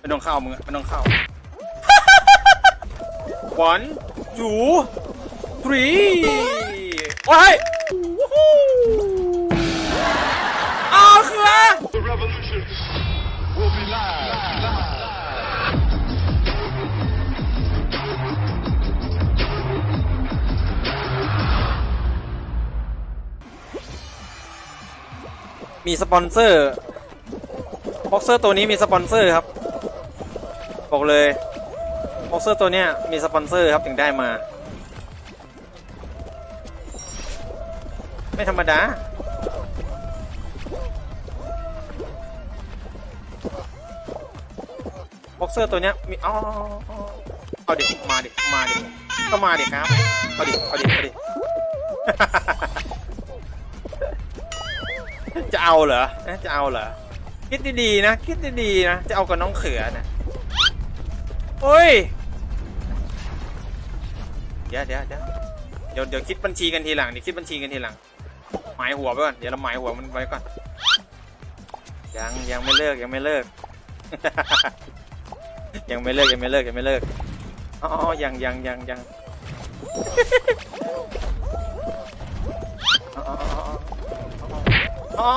ไม่ต้องเข้ามึงอะไม่ต้องเข้า one two three โอ้ยวู้ฮู้อ้าวคืออะไร The revolution will be live. มีสปอนเซอร์บ็อกเซอร์ตัวนี้มีสปอนเซอร์ครับ บอกเลยบ็อกเซอร์ตัวเนี้ยมีสปอนเซอร์ครับถึงได้มา ไม่ธรรมดาบ็อกเซอร์ตัวเนี้ยมีอ๋อเอาดิมาดิมาดิก็มาดิครับเอาดิเอาดิเอาดิจะเอาเหรอนะจะเอาเหรอคิดดีๆนะ คิดดีๆนะ จะเอากับน้องเขือนะ โอ้ย เดี๋ยวเดี๋ยวเดี๋ยวเดี๋ยวเดี๋ยวคิดบัญชีกันทีหลังเดี๋ยวคิดบัญชีกันทีหลัง หมายหัวไปก่อน เดี๋ยวเราหมายหัวมันไว้ก่อน ยังยังไม่เลิกยังไม่เลิก ยังไม่เลิกยังไม่เลิกยังไม่เลิก อ๋อยังยังยังยังอ๋อ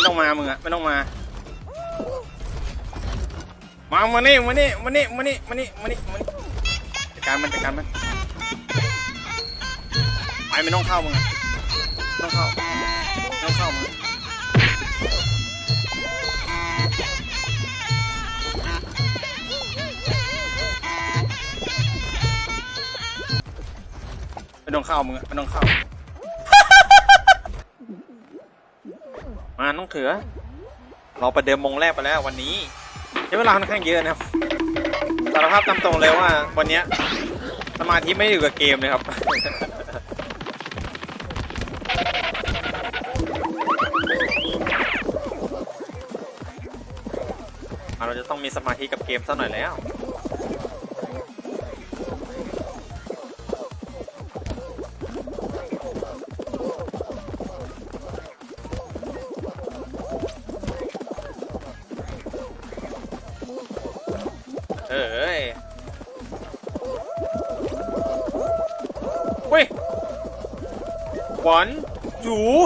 ไม่ต้องมามึงอะไม่ต้องมา มามานี่มานี่มานี่มานี่มานี่มานี่มานี่จัดการมันจัดการมันไปไม่ต้องเข้ามึงอะไม่ต้องเข้าไม่ต้องเข้ามึงไม่ต้องเข้ามึงอะไม่ต้องเข้าาน้องเขือ เราประเดิมมงแรกไปแล้ววันนี้ใช้เวลาค่อนข้างเยอะนะครับสารภาพตามตรงเลยว่า วันนี้สมาธิไม่อยู่กับเกมเลยครับเราจะต้องมีสมาธิกับเกมสักหน่อยแล้ว เอ้ยเว้ย one two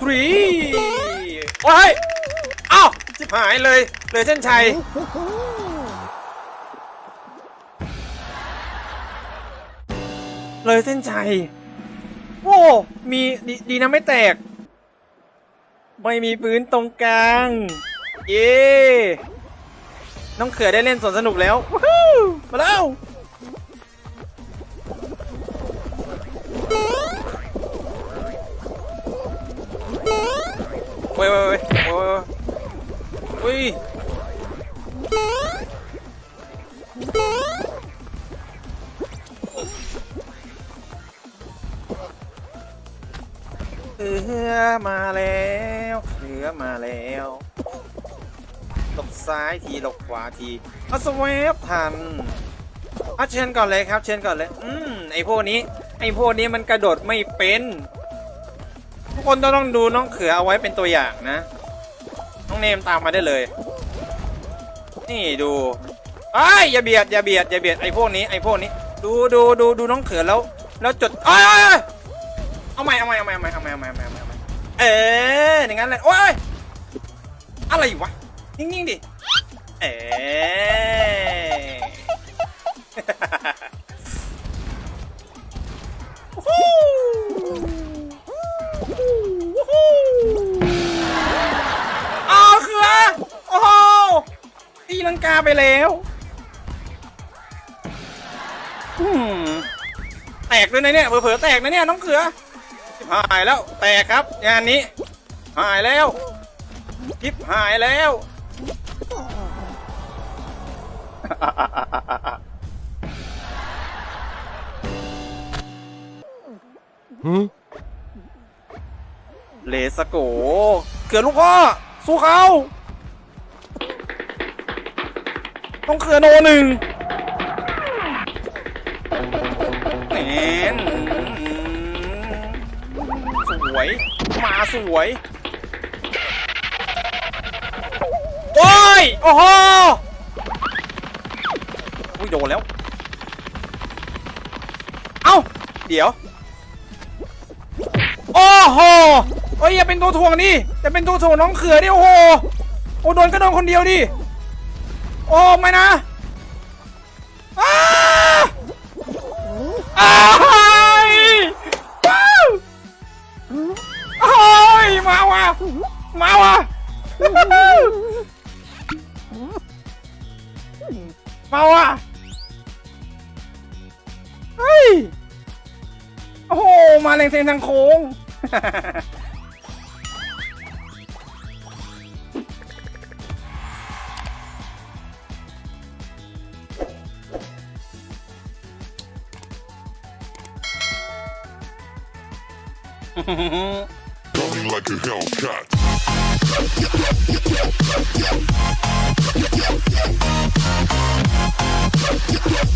three โอ้ยอ้าวจิบหายเลย เลยเส้นชัยเลยเส้นชัย โอ้ มีดีดีนะไม่แตก ไม่มีพื้นตรงกลาง เย้ น้องเขือได้เล่นสวนสนุกแล้ววู้ฮู้มาแล้วเว้ยเว้ยเว้ยเว้ยเว้ยเขือมาแล้วเขือมาแล้ว บซ้ายทีหลบขวาทีอัสเวฟทันอาเชนก่อนเลยครับ เชนก่อนเลย อืมไอพวกนี้ ไอพวกนี้มันกระโดดไม่เป็น ทุกคนต้องต้องดูน้องเขือเอาไว้เป็นตัวอย่างนะ น้องเนมตามมาได้เลย นี่ดูไอ้อย่าเบียดอย่าเบียดอย่าเบียดไอพวกนี้ไอพวกนี้ ดูดูดูดูน้องเขือแล้ว แล้วจดเอ้เอาใหม่เอาใหม่เอาใหม่เอาใหม่เอาใหม่เอาใหม่เอาใหม่เอออย่างนั้นเลยโอ้ยอะไรวะ นิ่งๆดิ เออวู้ฮู้วู้ฮู้อ้าคือโอ้โหตีลังกาไปแล้วแตกด้วยนะเนี่ย เผลอๆแตกนะเนี่ยน้องเขือทิบหายแล้ว แตกครับ งานนี้ หายแล้วทิบหายแล้ว เลสโกเขื่อนลูกพ่อสู้เขาต้องเขื่อนโนหนึ่งเน้นสวย มาสวย โอ้ย โอ้โห อุ้ยโดนแล้ว เอ้า เดี๋ยว โอ้โหเอ้ยอย่าเป็นตัวถ่วงดิจะเป็นตัวถ่วงน้องเขือดิโอ้โห โอ้โดนก็โดนคนเดียวดิ โอ้ไม่นะอ้าอ้ายว้าวโอ้ยมาว่ะ มาว่ะ มาว่ะ เฮ้ย โอ้โห มาแรงเซงทางโค้ง Running like a Hellcat. Yeah, yeah, yeah, yeah, yeah, yeah, yeah.